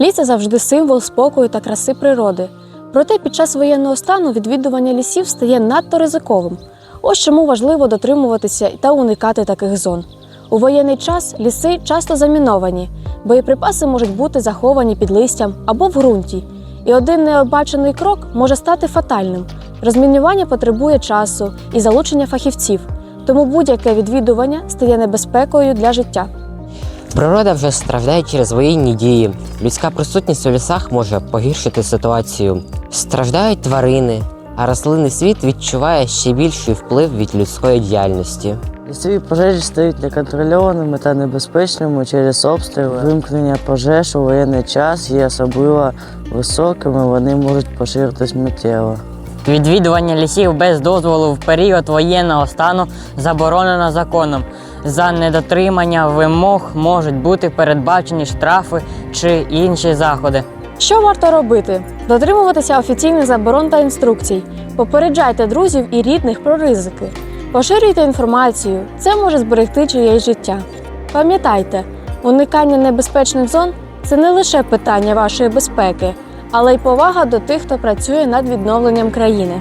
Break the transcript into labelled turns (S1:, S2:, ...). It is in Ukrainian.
S1: Ліс це завжди символ спокою та краси природи. Проте під час воєнного стану відвідування лісів стає надто ризиковим. Ось чому важливо дотримуватися та уникати таких зон. У воєнний час ліси часто заміновані, боєприпаси можуть бути заховані під листям або в ґрунті, і один необачений крок може стати фатальним. Розмінювання потребує часу і залучення фахівців, тому будь-яке відвідування стає небезпекою для життя.
S2: Природа вже страждає через воєнні дії. Людська присутність у лісах може погіршити ситуацію. Страждають тварини, а рослинний світ відчуває ще більший вплив від людської діяльності.
S3: Лісові пожежі стають неконтрольованими та небезпечними через обстріли. Вимкнення пожеж у воєнний час є особливо високими, вони можуть поширитись миттєво.
S4: Відвідування лісів без дозволу в період воєнного стану заборонено законом. За недотримання вимог можуть бути передбачені штрафи чи інші заходи.
S1: Що варто робити? Дотримуватися офіційних заборон та інструкцій, попереджайте друзів і рідних про ризики, поширюйте інформацію, це може зберегти чиєсь життя. Пам'ятайте, уникання небезпечних зон це не лише питання вашої безпеки, але й повага до тих, хто працює над відновленням країни.